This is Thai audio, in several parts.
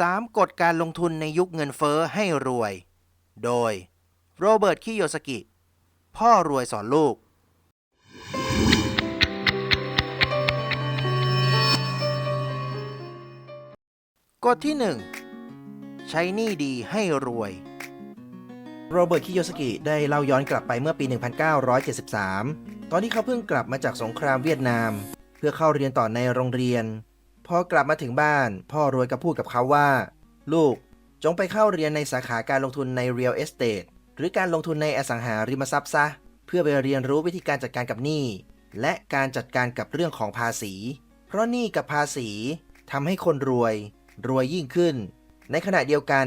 3. กฎการลงทุนในยุคเงินเฟ้อให้รวย โดย โรเบิร์ต คิโยสกิ พ่อรวยสอนลูก กฎที่ 1 ใช้หนี้ดีให้รวย โรเบิร์ต คิโยสกิ ได้เล่าย้อนกลับไปเมื่อปี 1973 ตอนที่เขาเพิ่งกลับมาจากสงครามเวียดนาม เพื่อเข้าเรียนต่อในโรงเรียน พอกลับมาถึงบ้าน พ่อรวยก็พูดกับเขาว่า ลูกจงไปเข้าเรียนในสาขาการลงทุนใน Real Estate หรือการลงทุนในอสังหาริมทรัพย์ซะ เพื่อไปเรียนรู้วิธีการจัดการกับหนี้ และการจัดการกับเรื่องของภาษี เพราะหนี้กับภาษีทำให้คนรวย รวยยิ่งขึ้น ในขณะเดียวกัน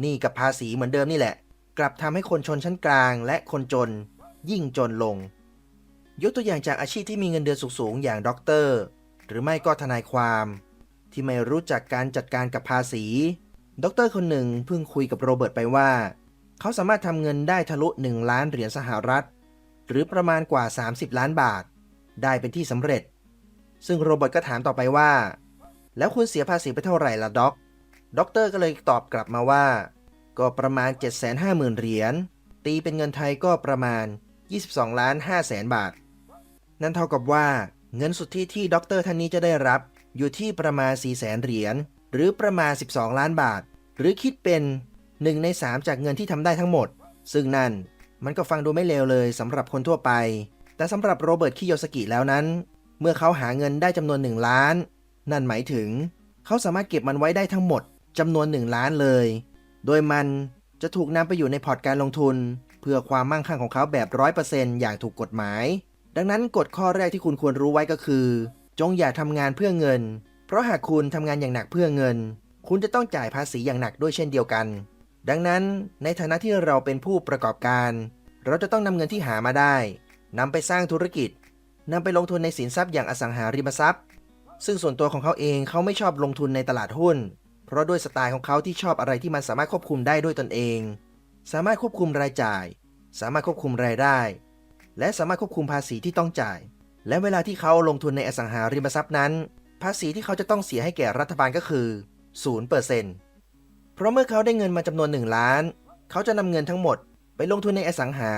หนี้กับภาษีเหมือนเดิมนี่แหละ กลับทำให้คนชนชั้นกลางและคนจน ยิ่งจนลง ยกตัวอย่างจากอาชีพที่มีเงินเดือนสูงๆอย่างด็อกเตอร์ หรือไม่ก็ทนายความ ที่ไม่รู้จักการจัดการกับภาษีด็อกเตอร์คนหนึ่งเพิ่งคุยกับโรเบิร์ตไปว่า เขาสามารถทำเงินได้ทะลุ 1 ล้านเหรียญสหรัฐ หรือประมาณกว่า 30 ล้านบาท ได้เป็นที่สำเร็จ ซึ่งโรเบิร์ตก็ถามต่อไปว่า แล้วคุณเสียภาษีไปเท่าไหร่ล่ะด็อกด็อกเตอร์ก็เลยตอบกลับมาว่า ก็ประมาณ 750,000เหรียญตีเป็นเงินไทยก็ประมาณ 22ล้าน5แสนบาท นั่นเท่ากับว่า เงินสุทธิที่ด็อกเตอร์ท่านนี้จะได้รับ อยู่ที่ประมาณ4แสนเหรียญหรือประมาณ 12 ล้านบาท หรือคิดเป็น 1 ใน 3 จากเงินที่ทำได้ทั้งหมด ซึ่งนั่นมันก็ฟังดูไม่เลวเลยสำหรับคนทั่วไป แต่สำหรับโรเบิร์ตคิโยสกิแล้วนั้น เมื่อเขาหาเงินได้จำนวน 1 ล้าน นั่นหมายถึง เขาสามารถเก็บมันไว้ได้ทั้งหมดจำนวน 1 ล้านเลย โดยมันจะถูกนำไปอยู่ในพอร์ตการลงทุน เพื่อความมั่งคั่งของเขาแบบ 100%อย่างถูกกฎหมาย ดังนั้นกฎข้อแรกที่คุณควรรู้ไว้ก็คือ จงอย่าทำงานเพื่อเงิน เพราะหากคุณทำงานอย่างหนักเพื่อเงิน คุณจะต้องจ่ายภาษีอย่างหนักด้วยเช่นเดียวกัน ดังนั้นในฐานะที่เราเป็นผู้ประกอบการ เราจะต้องนำเงินที่หามาได้นำไปสร้างธุรกิจนำไปลงทุนในสินทรัพย์อย่างอสังหาริมทรัพย์ ซึ่งส่วนตัวของเขาเองเขาไม่ชอบลงทุนในตลาดหุ้น เพราะด้วยสไตล์ของเขาที่ชอบอะไรที่มันสามารถควบคุมได้ด้วยตนเอง สามารถควบคุมรายจ่าย สามารถควบคุมรายได้ และสามารถควบคุมภาษีที่ต้องจ่าย และเวลาที่เขาลงทุนในอสังหาริมทรัพย์นั้น ภาษีที่เขาจะต้องเสียให้แก่รัฐบาลก็คือ0%เเพราะเมื่อเขาได้เงินมาจำนวน 1 ล้าน เขาจะนำเงินทั้งหมดไปลงทุนในอสังหา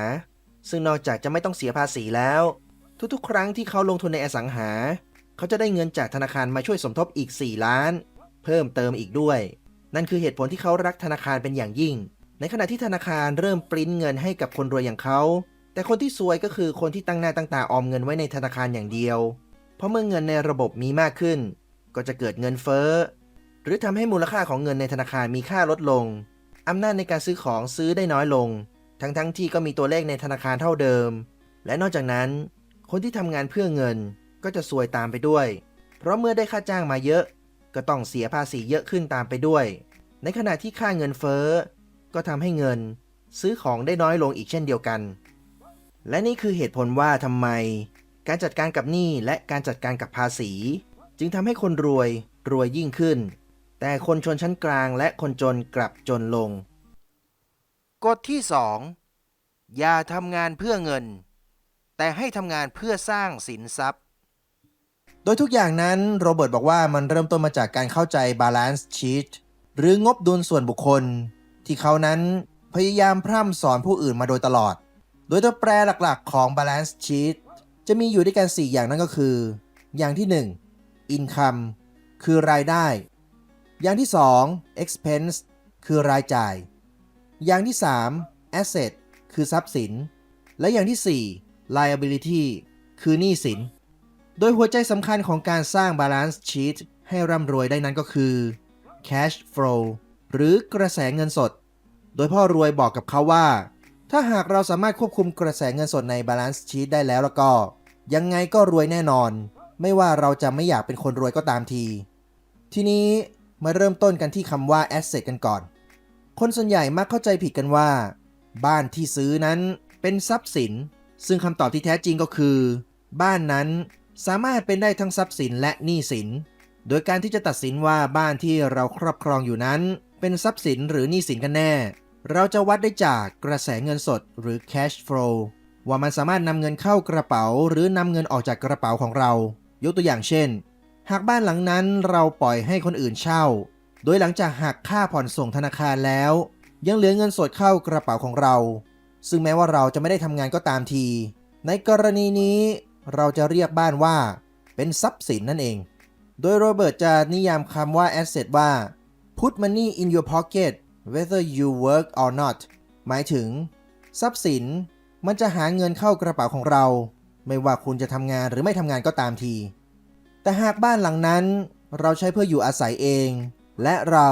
ซึ่งนอกจากจะไม่ต้องเสียภาษีแล้ว ทุกๆ ครั้งที่เขาลงทุนในอสังหา เขาจะได้เงินจากธนาคารมาช่วยสมทบอีก 4 ล้าน เพิ่มเติมอีกด้วย นั่นคือเหตุผลที่เขารักธนาคารเป็นอย่างยิ่ง ในขณะที่ธนาคารเริ่มปริ้นเงินให้กับคนรวยอย่างเขา แต่คนที่ซวยก็คือคนที่ตั้งหน้าตั้งตาออมเงินไว้ในธนาคารอย่างเดียว เพราะเมื่อเงินในระบบมีมากขึ้น ก็จะเกิดเงินเฟ้อ หรือทำให้มูลค่าของเงินในธนาคารมีค่าลดลงอำนาจในการซื้อของซื้อได้น้อยลง ทั้งๆทที่ก็มีตัวเลขในธนาคารเท่าเดิม และนอกจากนั้น คนที่ทำงานเพื่อเงินก็จะซวยตามไปด้วย เพราะเมื่อได้ค่าจ้างมาเยอะ ก็ต้องเสียภาษีเยอะขึ้นตามไปด้วย ในขณะที่ค่าเงินเฟ้อ ก็ทำให้เงิน ซื้อของได้น้อยลงอีกเช่นเดียวกัน และนี่คือเหตุผลว่าทำไม การจัดการกับหนี้และการจัดการกับภาษี จึงทำให้คนรวยรวยยิ่งขึ้น แต่คนชนชั้นกลางและคนจนกลับจนลง กฎที่ 2 อย่าทำงานเพื่อเงิน แต่ให้ทำงานเพื่อสร้างสินทรัพย์ โดยทุกอย่างนั้นโรเบิร์ตบอกว่ามันเริ่มต้นมาจากการเข้าใจ balance sheet หรืองบดุลส่วนบุคคล ที่เขานั้นพยายามพร่ำสอนผู้อื่นมาโดยตลอด โดยตัวแปรหลักๆของ balance sheet จะมีอยู่ด้วยกัน 4 อย่างนั่นก็คือ อย่างที่ 1 income คือรายได้ อย่างที่ 2 expense คือรายจ่าย อย่างที่ 3 asset คือทรัพย์สิน และอย่างที่ 4 liability คือหนี้สิน โดยหัวใจสำคัญของการสร้าง balance sheet ให้ร่ำรวยได้นั้นก็คือ cash flow หรือกระแสเงินสด โดยพ่อรวยบอกกับเขาว่า ถ้าหากเราสามารถควบคุมกระแสเงินสดใน balance sheet ได้แล้วแล้วก็ ยังไงก็รวยแน่นอน ไม่ว่าเราจะไม่อยากเป็นคนรวยก็ตามที ทีนี้มาเริ่มต้นกันที่คำว่า asset กันก่อน คนส่วนใหญ่มักเข้าใจผิดกันว่า บ้านที่ซื้อนั้นเป็นทรัพย์สิน ซึ่งคำตอบที่แท้จริงก็คือ บ้านนั้นสามารถเป็นได้ทั้งทรัพย์สินและหนี้สิน โดยการที่จะตัดสินว่าบ้านที่เราครอบครองอยู่นั้น เป็นทรัพย์สินหรือหนี้สินกันแน่ เราจะวัดได้จากกระแสเงินสดหรือ cash flow ว่ามันสามารถนำเงินเข้ากระเป๋า หรือนำเงินออกจากกระเป๋าของเรา ยกตัวอย่างเช่น หากบ้านหลังนั้นเราปล่อยให้คนอื่นเช่า โดยหลังจากหักค่าผ่อนส่งธนาคารแล้ว ยังเหลือเงินสดเข้ากระเป๋าของเรา ซึ่งแม้ว่าเราจะไม่ได้ทำงานก็ตามที ในกรณีนี้ เราจะเรียกบ้านว่า เป็นทรัพย์สินนั่นเอง โดยโรเบิร์ตจะนิยามคำว่า asset ว่า put money in your pocket whether you work or not หมายถึง ทรัพย์สิน มันจะหาเงินเข้ากระเป๋าของเรา ไม่ว่าคุณจะทำงานหรือไม่ทำงานก็ตามที แต่หากบ้านหลังนั้น เราใช้เพื่ออยู่อาศัยเอง และเรา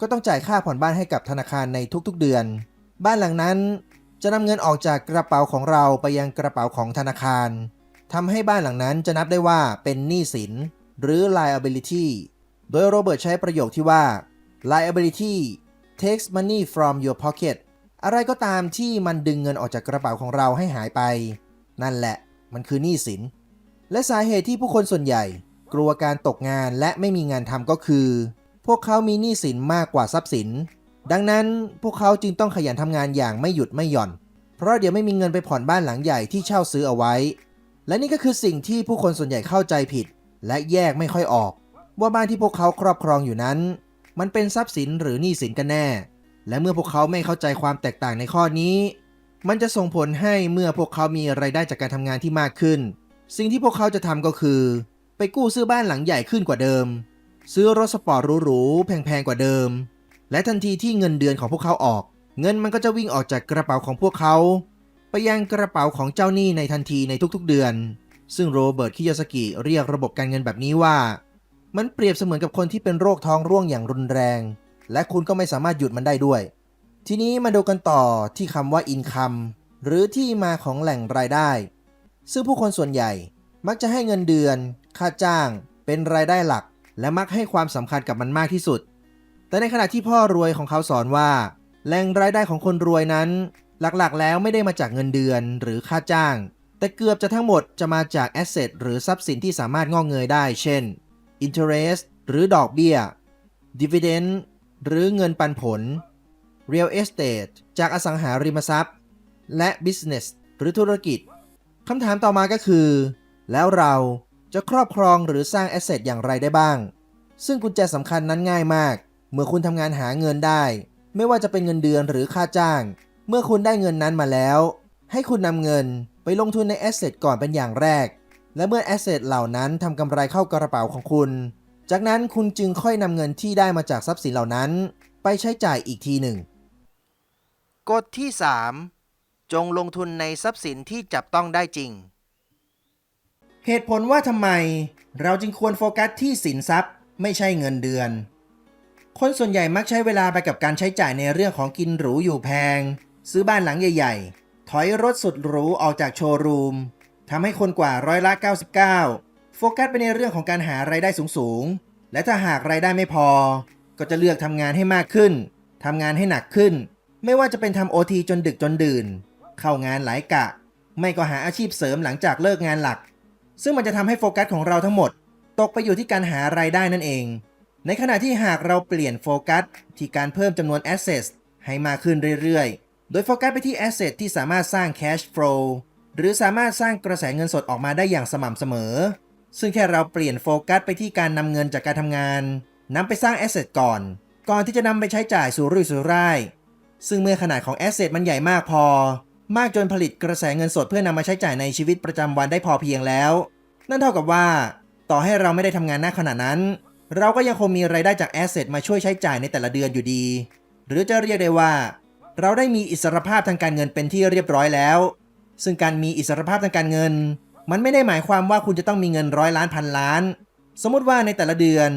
ก็ต้องจ่ายค่าผ่อนบ้านให้กับธนาคารในทุกๆเดือน บ้านหลังนั้นจะนำเงินออกจากกระเป๋าของเราไปยังกระเป๋าของธนาคารทำให้บ้านหลังนั้นจะนับได้ว่าเป็นหนี้สิน หรือ liability โดยโรเบิร์ตใช้ประโยคที่ว่า liability takes money from your pocket อะไรก็ตามที่มันดึงเงินออกจากกระเป๋าของเราให้หายไป นั่นแหละ มันคือหนี้สิน และสาเหตุที่ผู้คนส่วนใหญ่ กลัวการตกงานและไม่มีงานทำก็คือ พวกเขามีหนี้สินมากกว่าทรัพย์สิน ดังนั้นพวกเขาจึงต้องขยันทำงานอย่างไม่หยุดไม่หย่อน เพราะเดี๋ยวไม่มีเงินไปผ่อนบ้านหลังใหญ่ที่เช่าซื้อเอาไว้ และนี่ก็คือสิ่งที่ผู้คนส่วนใหญ่เข้าใจผิด และแยกไม่ค่อยออก ว่าบ้านที่พวกเขาครอบครองอยู่นั้น มันเป็นทรัพย์สินหรือหนี้สินกันแน่ และเมื่อพวกเขาไม่เข้าใจความแตกต่างในข้อนี้ มันจะส่งผลให้เมื่อพวกเขามีไรายได้จากการทำงานที่มากขึ้น สิ่งที่พวกเขาจะทำก็คือ ไปกู้ซื้อบ้านหลังใหญ่ขึ้นกว่าเดิม ซื้อรถสปอร์ตหรูๆแพงๆกว่าเดิม และทันทีที่เงินเดือนของพวกเขาออก เงินมันก็จะวิ่งออกจากกระเป๋าของพวกเขา ไปยังกระเป๋าของเจ้าหนี้ในทันทีในทุกๆเดือน ซึ่งโรเบิร์ตคิโยสกิเรียกระบบการเงินแบบนี้ว่า มันเปรียบเสมือนกับคนที่เป็นโรคท้องร่วงอย่างรุนแรง และคุณก็ไม่สามารถหยุดมันได้ด้วย ทีนี้มาดูกันต่อที่คำว่า income หรือที่มาของแหล่งรายได้ ซึ่งผู้คนส่วนใหญ่ มักจะให้เงินเดือน ค่าจ้าง เป็นรายได้หลัก และมักให้ความสำคัญกับมันมากที่สุด แต่ในขณะที่พ่อรวยของเขาสอนว่า แหล่งรายได้ของคนรวยนั้น หลักๆ แล้วไม่ได้มาจากเงินเดือนหรือค่าจ้าง แต่เกือบจะทั้งหมดจะมาจากแอสเซทหรือทรัพย์สินที่สามารถงอกเงยได้ เช่น interest หรือดอกเบี้ย dividend หรือเงินปันผล real estate จากอสังหาริมทรัพย์ และ business หรือธุรกิจคำถามต่อมาก็คือ แล้วเราจะครอบครองหรือสร้างแอสเซทอย่างไรได้บ้าง ซึ่งกุญแจสำคัญนั้นง่ายมาก เมื่อคุณทำงานหาเงินได้ ไม่ว่าจะเป็นเงินเดือนหรือค่าจ้าง เมื่อคุณได้เงินนั้นมาแล้ว ให้คุณนำเงินไปลงทุนในแอสเซทก่อนเป็นอย่างแรก และเมื่อแอสเซทเหล่านั้นทำกำไรเข้ากระเป๋าของคุณ จากนั้นคุณจึงค่อยนำเงินที่ได้มาจากทรัพย์สินเหล่านั้น ไปใช้จ่ายอีกทีหนึ่ง กฎที่ 3 จงลงทุนในทรัพย์สินที่จับต้องได้จริง เหตุผลว่าทำไม เราจึงควรโฟกัสที่สินทรัพย์ ไม่ใช่เงินเดือน คนส่วนใหญ่มักใช้เวลาไปกับการใช้จ่ายในเรื่องของกินหรูอยู่แพง ซื้อบ้านหลังใหญ่ ๆ ถอยรถสุดหรูออกจากโชว์รูม ทำให้คนกว่าร้อยละ 99 โฟกัสไปในเรื่องของการหารายได้สูงๆ และถ้าหากรายได้ไม่พอ ก็จะเลือกทำงานให้มากขึ้นทำงานให้หนักขึ้น ไม่ว่าจะเป็นทำโอทีจนดึกจนดื่น เข้างานหลายกะ ไม่ก็หาอาชีพเสริมหลังจากเลิกงานหลัก ซึ่งมันจะทำให้โฟกัสของเราทั้งหมด ตกไปอยู่ที่การหารายได้นั่นเอง ในขณะที่หากเราเปลี่ยนโฟกัสที่การเพิ่มจำนวน assets ให้มากขึ้นเรื่อยๆ โดยโฟกัสไปที่ asset ที่สามารถสร้าง cash flow หรือสามารถสร้างกระแสเงินสดออกมาได้อย่างสม่ำเสมอ ซึ่งแค่เราเปลี่ยนโฟกัสไปที่การนำเงินจากการทำงานนำไปสร้าง asset ก่อน ก่อนที่จะนำไปใช้จ่ายสู่รุ่ยสู่ร่าย ซึ่งเมื่อขนาดของ asset มันใหญ่มากพอ มากจนผลิตกระแสเงินสดเพื่อนำมาใช้จ่ายในชีวิตประจำวันได้พอเพียงแล้ว นั่นเท่ากับว่า ต่อให้เราไม่ได้ทำงานหน้าขนาดนั้น เราก็ยังคงมีรายได้จากแอสเซทมาช่วยใช้จ่ายในแต่ละเดือนอยู่ดี หรือจะเรียกได้ว่า เราได้มีอิสรภาพทางการเงินเป็นที่เรียบร้อยแล้ว ซึ่งการมีอิสรภาพทางการเงิน มันไม่ได้หมายความว่าคุณจะต้องมีเงินร้อยล้านพันล้าน สมมติว่าในแต่ละเดือน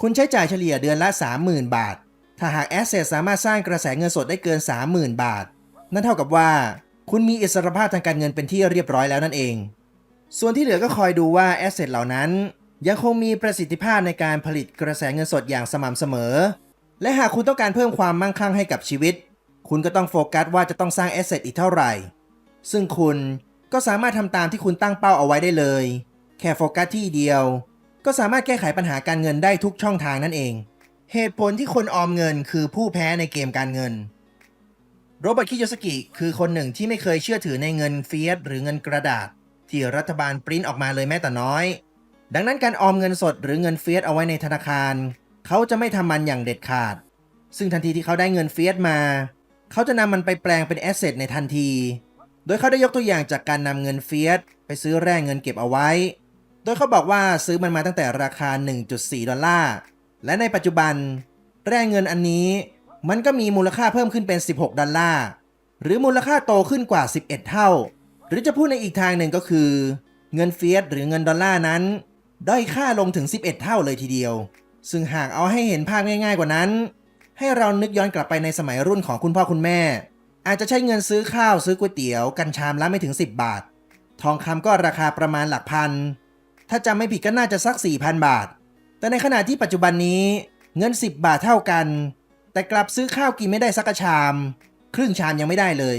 คุณใช้จ่ายเฉลี่ยเดือนละ 30,000 บาท ถ้าหากแอสเซทสามารถสร้างกระแสเงินสดได้เกิน 30,000 บาท นั่นเท่ากับว่า คุณมีอิสรภาพทางการเงินเป็นที่เรียบร้อยแล้วนั่นเอง ส่วนที่เหลือก็คอยดูว่าแอสเซทเหล่านั้นยังคงมีประสิทธิภาพในการผลิตกระแสเงินสดอย่างสม่ำเสมอ และหากคุณต้องการเพิ่มความมั่งคั่งให้กับชีวิต คุณก็ต้องโฟกัสว่าจะต้องสร้างแอสเซทอีกเท่าไหร่ ซึ่งคุณก็สามารถทำตามที่คุณตั้งเป้าเอาไว้ได้เลย แค่โฟกัสที่เดียว ก็สามารถแก้ไขปัญหาการเงินได้ทุกช่องทางนั่นเอง เหตุผลที่คนออมเงินคือผู้แพ้ในเกมการเงิน โรเบิร์ตคิโยสกิคือคนหนึ่งที่ไม่เคยเชื่อถือในเงินเฟียสหรือเงินกระดาษ ที่รัฐบาลปริ้นออกมาเลยแม้แต่น้อย ดังนั้นการออมเงินสดหรือเงินเฟียสเอาไว้ในธนาคาร เขาจะไม่ทำมันอย่างเด็ดขาด ซึ่งทันทีที่เขาได้เงินเฟียสมา เขาจะนำมันไปแปลงเป็นแอสเซทในทันที โดยเขาได้ยกตัวอย่างจากการนำเงินเฟียสไปซื้อแร่เงินเก็บเอาไว้ โดยเขาบอกว่าซื้อมันมาตั้งแต่ราคา 1.4 ดอลลาร์ และในปัจจุบัน แร่เงินอันนี้ มันก็มีมูลค่าเพิ่มขึ้นเป็น 16 ดอลลาร์ หรือมูลค่าโตขึ้นกว่า 11 เท่า หรือจะพูดในอีกทางหนึ่งก็คือ เงินเฟียสหรือเงินดอลลาร์นั้น ด้อยค่าลงถึง 11 เท่าเลยทีเดียว ซึ่งหากเอาให้เห็นภาพง่าย ๆ กว่านั้น ให้เรานึกย้อนกลับไปในสมัยรุ่นของคุณพ่อคุณแม่ อาจจะใช้เงินซื้อข้าวซื้อก๋วยเตี๋ยวกันชามละไม่ถึง 10 บาท ทองคำก็ราคาประมาณหลักพัน ถ้าจำไม่ผิดก็น่าจะสัก 4,000 บาท แต่ในขณะที่ปัจจุบันนี้เงิน 10 บาทเท่ากัน แต่กลับซื้อข้าวกินไม่ได้สักชาม ครึ่งชามยังไม่ได้เลย